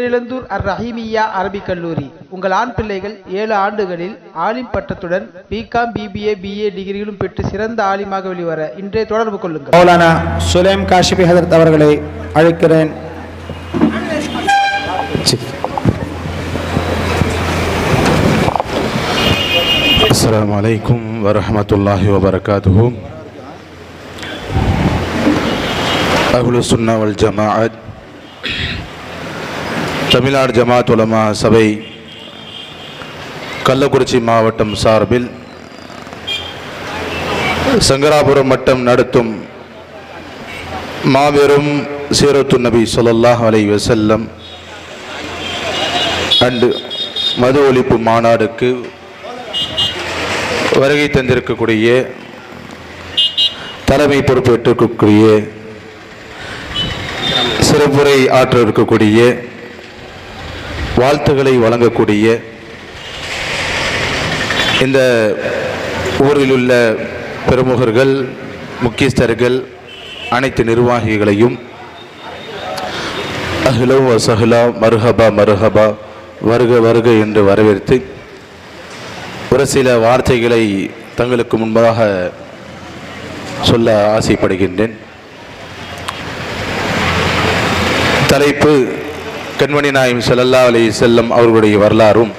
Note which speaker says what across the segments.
Speaker 1: பேரிழந்தூர் அர் ரஹீமியா அரபிக் கல்லூரி உங்கள் ஆண் பிள்ளைகள் ஏழு ஆண்டுகளில் ஆலிம் பட்டத்துடன் பிகாம் பிபிஏ பிஏ டிகிரிகளும் பெற்று சிறந்த ஆலிமாக வெளிவர இன்றைய தொடர்பு கொள்ளுங்கள்
Speaker 2: மௌலானா சுலேம் காஷிபி ஹதரத் அவர்களை அழைக்கிறேன் அஸ்லாம் வலைக்கும் வரமத்துல்லாஹி வபரகாத்து அஹ்லு சுன்னா வல் ஜமாஅத் தமிழ்நாடு ஜமாத் உலமா சபை கள்ளக்குறிச்சி மாவட்டம் சார்பில் சங்கராபுரம் மட்டம் நடத்தும் மாபெரும் சீரத்து நபி சொல்லாஹ் அலை வசல்லம் அண்டு மது ஒழிப்பு மாநாடுக்கு வருகை தந்திருக்கக்கூடிய தலைமை பொறுப்பேற்றிருக்கக்கூடிய சிறப்புரை ஆற்றிருக்கக்கூடிய வாழ்த்துக்களை வழங்கக்கூடிய இந்த ஊரில் உள்ள பிரமுகர்கள் முக்கியஸ்தர்கள் அனைத்து நிர்வாகிகளையும் அகிலோ வசஹ்லா மருஹபா மருஹபா வருக வருக என்று வரவேற்று ஒரு சில வார்த்தைகளை தங்களுக்கு முன்பாக சொல்ல ஆசைப்படுகின்றேன் தலைப்பு கண்மணி நாயம் செல்லல்லா அலி செல்லம் அவர்களுடைய வரலாறும்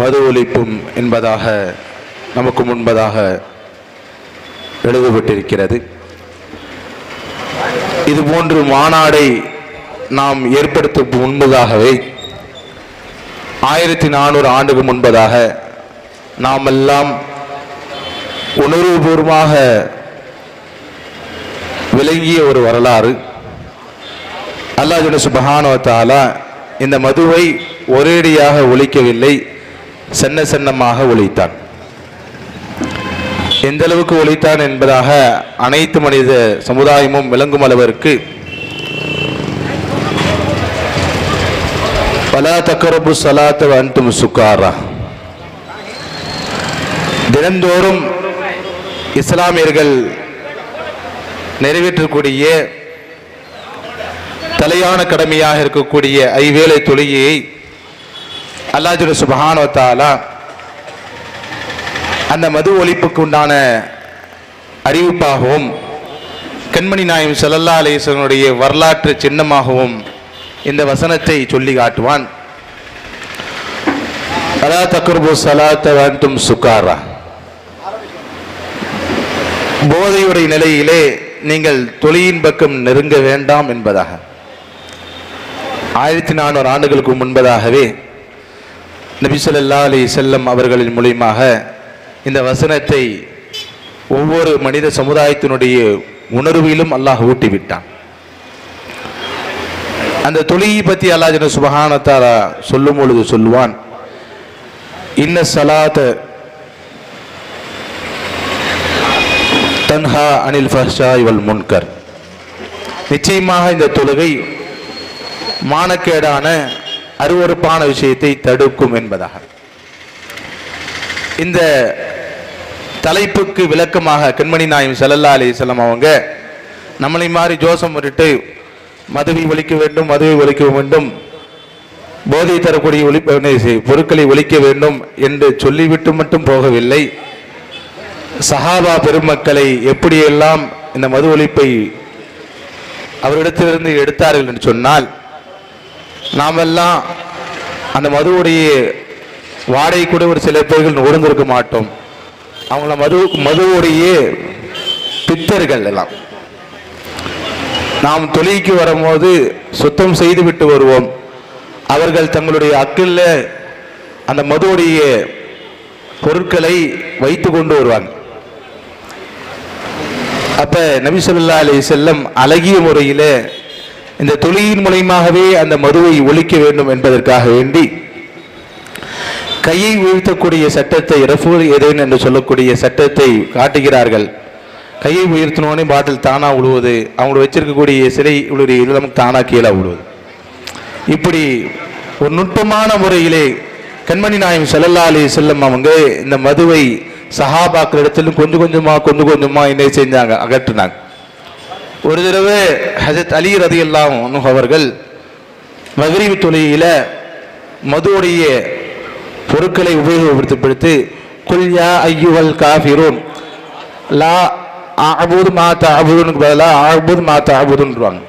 Speaker 2: மது ஒழிப்பும் என்பதாக நமக்கு முன்பதாக எழுதப்பட்டிருக்கிறது இது போன்று மாநாடை நாம் ஏற்படுத்த முன்பதாகவே ஆயிரத்தி நானூறு ஆண்டுக்கு முன்பதாக நாம் எல்லாம் உணர்வுபூர்வமாக விளங்கிய ஒரு வரலாறு அல்லாஹுடைய சுபஹானவத்தாலா இந்த மதுவை ஒரேடியாக ஒழிக்கவில்லை சென்ன சென்னமாக ஒழித்தான் எந்த அளவுக்கு ஒழித்தான் என்பதாக அனைத்து மனித சமுதாயமும் விளங்கும் அளவிற்கு பல தக்கரபு சலாத்த வந்தும் சுக்காரா தினந்தோறும் இஸ்லாமியர்கள் நிறைவேற்றக்கூடிய தலையான கடமையாக இருக்கக்கூடிய ஐவேளை தொழுகையை அல்லாஜுல சுபஹானோத்தாலா அந்த மது ஒழிப்புக்கு உண்டான அறிவிப்பாகவும் கண்மணி நாயம் செல்லல்லா அலேசனுடைய வரலாற்று சின்னமாகவும் இந்த வசனத்தை சொல்லி காட்டுவான் அலா தக்குர்பு சலாத்த சுக்காரா போதையுடைய நிலையிலே நீங்கள் தொழிலின் பக்கம் நெருங்க வேண்டாம் என்பதாக ஆயிரத்தி நானூறு ஆண்டுகளுக்கு முன்பதாகவே நபிசல்லா அலி செல்லம் அவர்களின் மூலியமாக இந்த வசனத்தை ஒவ்வொரு மனித சமுதாயத்தினுடைய உணர்விலும் அல்லாஹ் ஊட்டிவிட்டான் அந்த தொழிலை பற்றி அல்லாஜன சுபகானத்தாரா சொல்லும் பொழுது சொல்லுவான் இன்ன சலாத்த தன்ஹா அனில் ஃபஹா இவள் முன்கர் நிச்சயமாக இந்த தொழுகை மானக்கேடான அருவறுப்பான விஷயத்தை தடுக்கும் என்பதாக இந்த தலைப்புக்கு விளக்கமாக கண்மணி நாயம் செல்லல்லா செல்லம் அவங்க நம்மளை மாதிரி ஜோசம் விட்டு மதுவை ஒழிக்க வேண்டும் மதுவை ஒழிக்க வேண்டும் போதை தரக்கூடிய ஒளி பொருட்களை ஒழிக்க வேண்டும் என்று சொல்லிவிட்டு மட்டும் போகவில்லை சஹாபா பெருமக்களை எப்படியெல்லாம் இந்த மது ஒழிப்பை அவரிடத்திலிருந்து எடுத்தார்கள் என்று சொன்னால் நாமெல்லாம் அந்த மதுவுடைய வாடகை கூட ஒரு சில பேர்கள் ஒழுந்திருக்க மாட்டோம் அவங்கள மது மதுவுடைய பித்தர்கள் எல்லாம் நாம் தொழிலுக்கு வரும்போது சுத்தம் செய்து விட்டு வருவோம் அவர்கள் தங்களுடைய அக்கில் அந்த மதுவுடைய பொருட்களை வைத்து கொண்டு வருவாங்க அப்ப நபி சொல்லா அலி செல்லம் அழகிய முறையில் இந்த தொழிலின் மூலியமாகவே அந்த மதுவை ஒழிக்க வேண்டும் என்பதற்காக வேண்டி கையை உயர்த்தக்கூடிய சட்டத்தை ரஃபூர் எதேன் என்று சொல்லக்கூடிய சட்டத்தை காட்டுகிறார்கள் கையை உயர்த்தினோடனே பாட்டில் தானாக விழுவது அவங்க வச்சிருக்கக்கூடிய சிலை உளுடைய இல்லாமல் தானாக கீழே விழுவது இப்படி ஒரு நுட்பமான முறையிலே கண்மணி நாயம் செல்லல்லா செல்லம் அவங்க இந்த மதுவை சஹாபாக்கிற இடத்துல கொஞ்சம் கொஞ்சமாக கொஞ்சம் கொஞ்சமாக என்ன செஞ்சாங்க அகற்றினாங்க ஒரு தடவை ஹசத் அலி ரதி எல்லாம் அவர்கள் மகிரிவு தொழிலில் மதுவுடைய பொருட்களை உபயோகப்படுத்தப்படுத்து குல்யா ஐயுவல் காஃபிரூன் லா அபூது மாத்தா தாபூதுனுக்கு பதிலாக அபூது மாத்தா தாபூதுன்றாங்க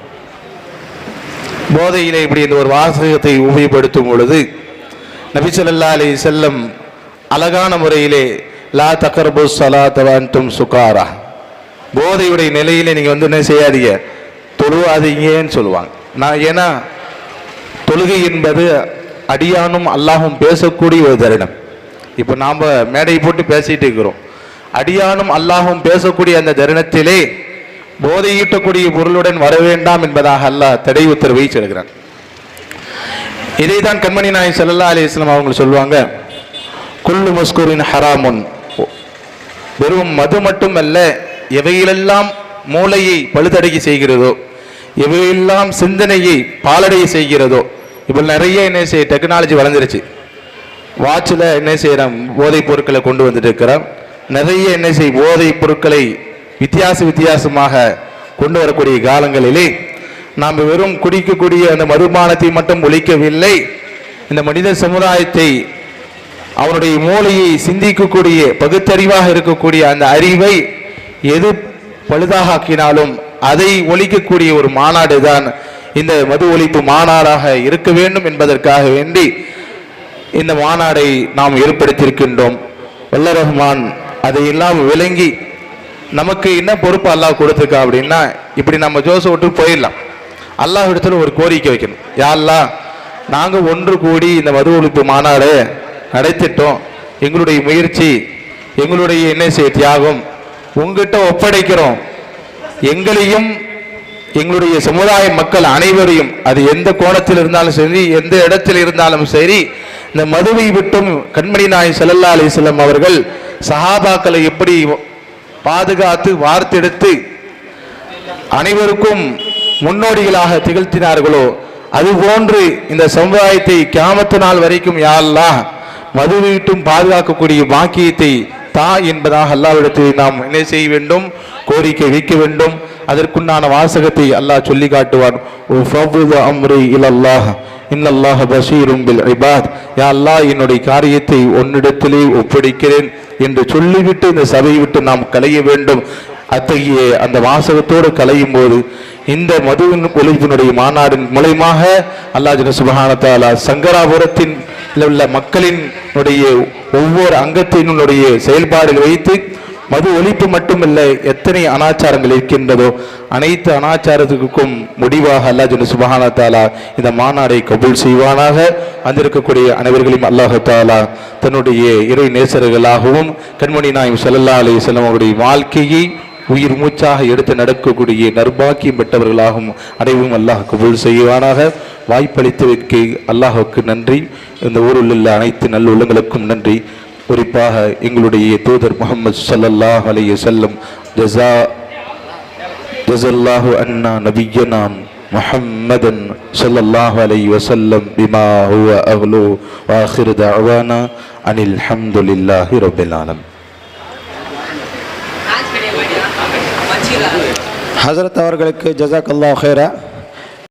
Speaker 2: போதையில் இப்படி இந்த ஒரு வாசகத்தை உபயோகப்படுத்தும் பொழுது நபிசல்லா அலி செல்லம் அழகான முறையிலே லா தக்கர்பு சலா தவான்தும் சுகாரா போதையுடைய நிலையில் நீங்கள் வந்து என்ன செய்யாதீங்க தொழுவாதீங்கன்னு சொல்லுவாங்க நான் ஏன்னா தொழுகை என்பது அடியானும் அல்லாஹும் பேசக்கூடிய ஒரு தருணம் இப்போ நாம் மேடை போட்டு பேசிகிட்டு இருக்கிறோம் அடியானும் அல்லாஹும் பேசக்கூடிய அந்த தருணத்திலே போதையீட்டக்கூடிய பொருளுடன் வர வேண்டாம் என்பதாக அல்ல தடை உத்தரவை சொல்கிறான் இதை தான் கண்மணி நாயன் சல்லா அலி இஸ்லாம் அவங்க சொல்லுவாங்க குல்லு மஸ்கூரின் ஹராமுன் வெறும் மது மட்டும் அல்ல எவையிலெல்லாம் மூளையை பழுதடகி செய்கிறதோ எவையெல்லாம் சிந்தனையை பாலடைய செய்கிறதோ இப்போ நிறைய என்ன செய்ய டெக்னாலஜி வளர்ந்துருச்சு வாட்சில் என்ன செய்கிறோம் போதைப் பொருட்களை கொண்டு வந்துட்டு இருக்கிறோம் நிறைய என்ன செய் போதைப் பொருட்களை வித்தியாச வித்தியாசமாக கொண்டு வரக்கூடிய காலங்களிலே நாம் வெறும் குடிக்கக்கூடிய அந்த மதுபானத்தை மட்டும் ஒழிக்கவில்லை இந்த மனித சமுதாயத்தை அவனுடைய மூளையை சிந்திக்கக்கூடிய பகுத்தறிவாக இருக்கக்கூடிய அந்த அறிவை எது பழுதாக ஆக்கினாலும் அதை ஒழிக்கக்கூடிய ஒரு மாநாடு தான் இந்த மது ஒழிப்பு மாநாடாக இருக்க வேண்டும் என்பதற்காக வேண்டி இந்த மாநாடை நாம் ஏற்படுத்தியிருக்கின்றோம் வல்ல ரஹ்மான் அதை எல்லாம் விளங்கி நமக்கு என்ன பொறுப்பு அல்லாஹ் கொடுத்துருக்கா அப்படின்னா இப்படி நம்ம ஜோச விட்டு போயிடலாம் அல்லாஹ் இடத்துல ஒரு கோரிக்கை வைக்கணும் யாரெல்லாம் நாங்கள் ஒன்று கூடி இந்த மது ஒழிப்பு மாநாடு நடத்திட்டோம் எங்களுடைய முயற்சி எங்களுடைய என்ன செய்ய தியாகம் உங்ககிட்ட ஒப்படைக்கிறோம் எங்களையும் எங்களுடைய சமுதாய மக்கள் அனைவரையும் அது எந்த கோணத்தில் இருந்தாலும் சரி எந்த இடத்தில் இருந்தாலும் சரி இந்த மதுவை விட்டும் கண்மணி நாய் சல்லல்லா அலிஸ்லம் அவர்கள் சஹாபாக்களை எப்படி பாதுகாத்து வார்த்தெடுத்து அனைவருக்கும் முன்னோடிகளாக திகழ்த்தினார்களோ அதுபோன்று இந்த சமுதாயத்தை கியாமத்து நாள் வரைக்கும் யாரெல்லாம் மது விட்டும் பாதுகாக்கக்கூடிய பாக்கியத்தை தா என்பதாக அல்லாவிடத்தை நாம் என்ன செய்ய வேண்டும் கோரிக்கை வைக்க வேண்டும் அதற்குண்டான வாசகத்தை அல்லாஹ் சொல்லி காட்டுவான் யா அல்லாஹ் என்னுடைய காரியத்தை ஒன்னிடத்திலே ஒப்படைக்கிறேன் என்று சொல்லிவிட்டு இந்த சபையை விட்டு நாம் கலைய வேண்டும் அத்தகைய அந்த வாசகத்தோடு கலையும் போது இந்த மதுவின் ஒழிப்பினுடைய மாநாடின் மூலயமாக அல்லாஹ் ஜன சுபஹானத்தாலா சங்கராபுரத்தின் உள்ள மக்களினுடைய ஒவ்வொரு அங்கத்தினுடைய செயல்பாடுகள் வைத்து மது ஒழிப்பு மட்டுமில்லை எத்தனை அனாச்சாரங்கள் இருக்கின்றதோ அனைத்து அனாச்சாரத்துக்கும் முடிவாக அல்லா ஜன் சுபஹானா தாலா இந்த மாநாடை கபூல் செய்வானாக வந்திருக்கக்கூடிய அனைவர்களையும் அல்லாஹு தாலா தன்னுடைய இறை நேசர்களாகவும் கண்மணி நாயம் சல்லா அலி செல்லம் அவருடைய வாழ்க்கையை உயிர் மூச்சாக எடுத்து நடக்கக்கூடிய நர்பாக்கியம் பெற்றவர்களாகவும் அனைவரும் அல்லாஹ் கபுல் செய்வானாக வைக்க அல்லாஹுக்கு நன்றி இந்த ஊரில் உள்ள அனைத்து நல்ல உள்ளங்களுக்கும் நன்றி குறிப்பாக எங்களுடைய தூதர் முகமது சல்லல்லாஹ் அலைய செல்லம் ஜசா ஜசல்லாஹு அண்ணா நபியனாம் محمدًا صلى الله عليه وسلم بما هو أهله وآخر دعوانا أن الحمد لله رب العالمين حضرت أورغلك جزاك الله خيرا